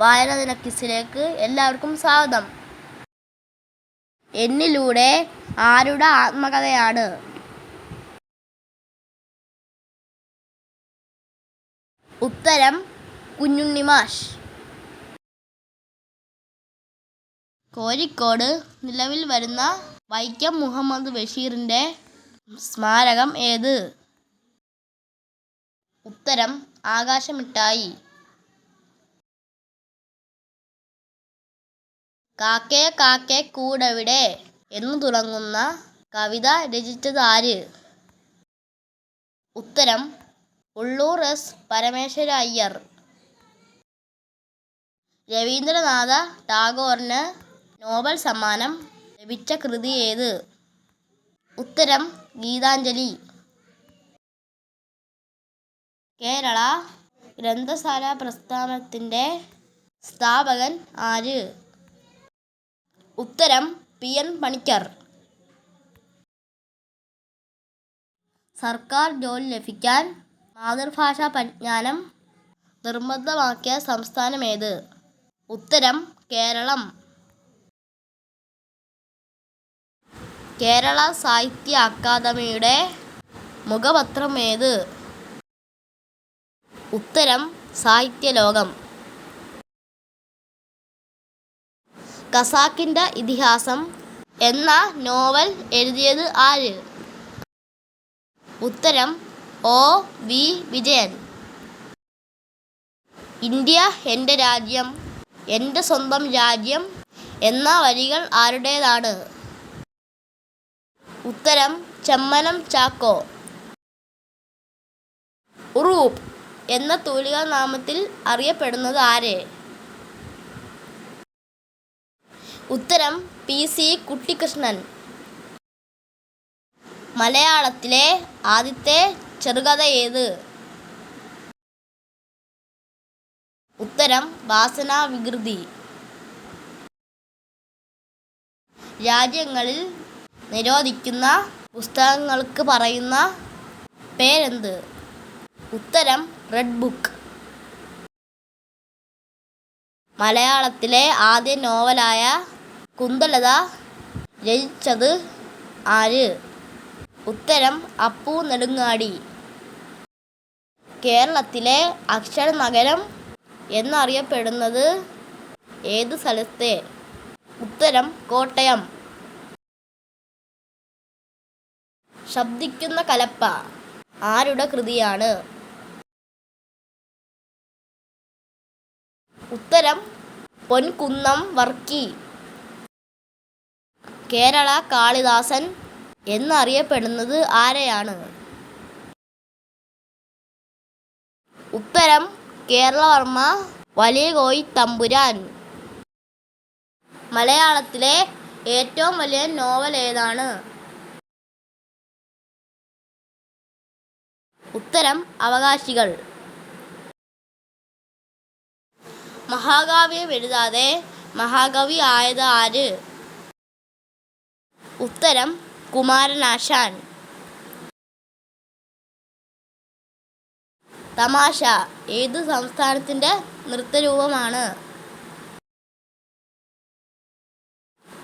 വായന ദിന ക്വിസിലേക്ക് എല്ലാവർക്കും സ്വാഗതം. എന്നിലൂടെ ആരുടെ ആത്മകഥയാണ്? ഉത്തരം കുഞ്ഞുണ്ണിമാഷ്. കോഴിക്കോട് നിലവിൽ വരുന്ന വൈക്കം മുഹമ്മദ് ബഷീറിന്റെ സ്മാരകം ഏത്? ഉത്തരം ആകാശമിഠായി കാക്കേ കാക്കേ കൂടെവിടെ? എന്നു തുടങ്ങുന്ന കവിത രചിച്ചത് ആര്? ഉത്തരം ഉള്ളൂർ എസ്. പരമേശ്വര അയ്യർ. രവീന്ദ്രനാഥ ടാഗോറിന് നോബൽ സമ്മാനം ലഭിച്ച കൃതി ഏത്? ഉത്തരം ഗീതാഞ്ജലി. കേരള ഗ്രന്ഥശാല പ്രസ്ഥാനത്തിന്റെ സ്ഥാപകൻ ആര്? ഉത്തരം പി എൻ പണിക്കർ. സർക്കാർ ജോലി ലഭിക്കാൻ മാതൃഭാഷാ പരിജ്ഞാനം നിർബന്ധമാക്കിയ സംസ്ഥാനമേത്? ഉത്തരം കേരളം. കേരള സാഹിത്യ അക്കാദമിയുടെ മുഖപത്രം ഏത്? ഉത്തരം സാഹിത്യലോകം. ഖസാക്കിന്റെ ഇതിഹാസം എന്ന നോവൽ എഴുതിയത് ആര്? ഉത്തരം ഒ. വി. വിജയൻ. ഇന്ത്യ എന്റെ രാജ്യം എന്റെ സ്വന്തം രാജ്യം എന്ന വരികൾ ആരുടേതാണ്? ഉത്തരം ചെമ്മനം ചാക്കോ. ഉറൂപ്പ് എന്ന തൂലിക നാമത്തിൽ അറിയപ്പെടുന്നത് ആര്? ഉത്തരം പി സി കുട്ടിക്കൃഷ്ണൻ മലയാളത്തിലെ ആദ്യത്തെ ചെറുകഥ ഏത്? ഉത്തരം വാസന വികൃതി. രാജ്യങ്ങളിൽ നിരോധിക്കുന്ന പുസ്തകങ്ങൾക്ക് പറയുന്ന പേരെന്ത്? ഉത്തരം റെഡ് ബുക്ക്. മലയാളത്തിലെ ആദ്യ നോവലായ കുന്തലത രചിച്ചത് ആര്? ഉത്തരം അപ്പു നെടുങ്ങാടി. കേരളത്തിലെ അക്ഷര നഗരം എന്നറിയപ്പെടുന്നത് ഏത് സ്ഥലത്തെ? ഉത്തരം കോട്ടയം. ശബ്ദിക്കുന്ന കലപ്പ ആരുടെ കൃതിയാണ്? ഉത്തരം പൊൻകുന്നം വർക്കി. കേരള കാളിദാസൻ എന്നറിയപ്പെടുന്നത് ആരെയാണ്? ഉത്തരം കേരളവർമ്മ വലിയകോയി തമ്പുരാൻ. മലയാളത്തിലെ ഏറ്റവും വലിയ നോവൽ ഏതാണ്? ഉത്തരം അവകാശികൾ. മഹാകാവ്യം എഴുതാതെ മഹാകവി ആയത് ആര്? ഉത്തരം കുമാരനാശാൻ. തമാശ. ഏത് സംസ്ഥാനത്തിന്റെ നൃത്തരൂപമാണ്?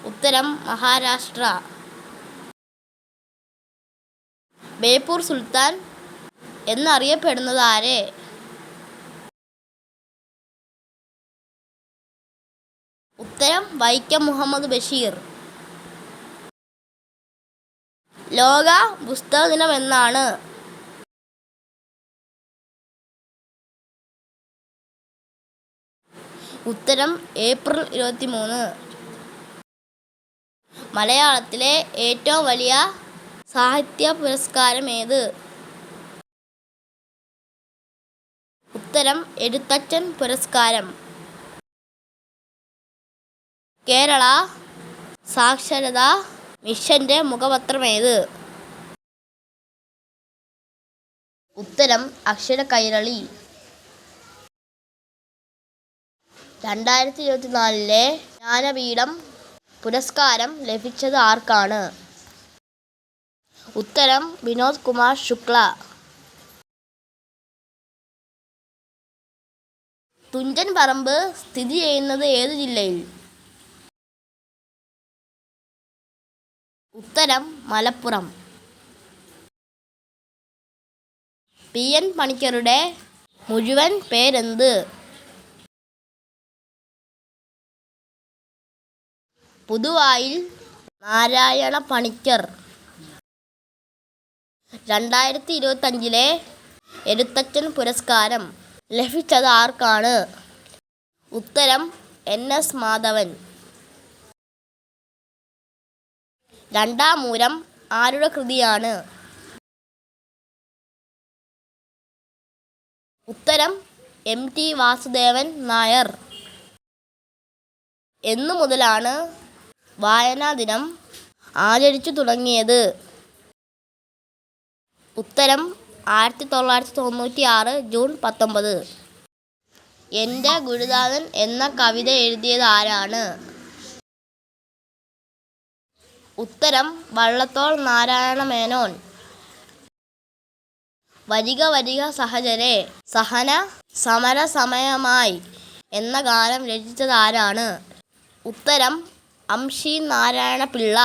ഉത്തരം മഹാരാഷ്ട്ര. ബേപ്പൂർ സുൽത്താൻ എന്നറിയപ്പെടുന്നത് ആരെ? ഉത്തരം വൈക്കം മുഹമ്മദ് ബഷീർ. ലോക പുസ്തക ദിനം എന്നാണ് ഉത്തരം ഏപ്രിൽ ഇരുപത്തി മൂന്ന് മലയാളത്തിലെ ഏറ്റവും വലിയ സാഹിത്യ പുരസ്കാരം ഏത് ഉത്തരം എഴുത്തച്ഛൻ പുരസ്കാരം. കേരള സാക്ഷരതാ മിഷന്റെ മുഖപത്രം ഏത് ഉത്തരം അക്ഷര കൈരളി. രണ്ടായിരത്തി ഇരുപത്തിനാലിലെ ജ്ഞാനപീഠം പുരസ്കാരം ലഭിച്ചത് ആർക്കാണ്? ഉത്തരം വിനോദ് കുമാർ ശുക്ല. തുഞ്ചൻ പറമ്പ് സ്ഥിതി ചെയ്യുന്നത് ഏത് ജില്ലയിൽ? ഉത്തരം മലപ്പുറം. പി. എൻ. പണിക്കരുടെ മുഴുവൻ പേരെന്ത്? പുതുവായിൽ നാരായണ പണിക്കർ. രണ്ടായിരത്തി ഇരുപത്തഞ്ചിലെ എഴുത്തച്ഛൻ പുരസ്കാരം ലഭിച്ചത് ആർക്കാണ്? ഉത്തരം എൻ. എസ്. മാധവൻ. രണ്ടാം മൂലം ആരുടെ കൃതിയാണ്? ഉത്തരം എം ടി വാസുദേവൻ നായർ. എന്നു മുതലാണ് വായനാ ദിനം ആചരിച്ചു തുടങ്ങിയത്. ഉത്തരം ആയിരത്തി തൊള്ളായിരത്തി തൊണ്ണൂറ്റി ആറ് ജൂൺ പത്തൊമ്പത്. എന്റെ ഗുരുദാസൻ എന്ന കവിത എഴുതിയത് ആരാണ്? ഉത്തരം വള്ളത്തോൾ നാരായണ മേനോൻ വരിക വരിക സഹചരെ സഹന സമര സമയമായി എന്ന ഗാനം രചിച്ചതാരാണ്? ഉത്തരം അംഷി നാരായണ പിള്ള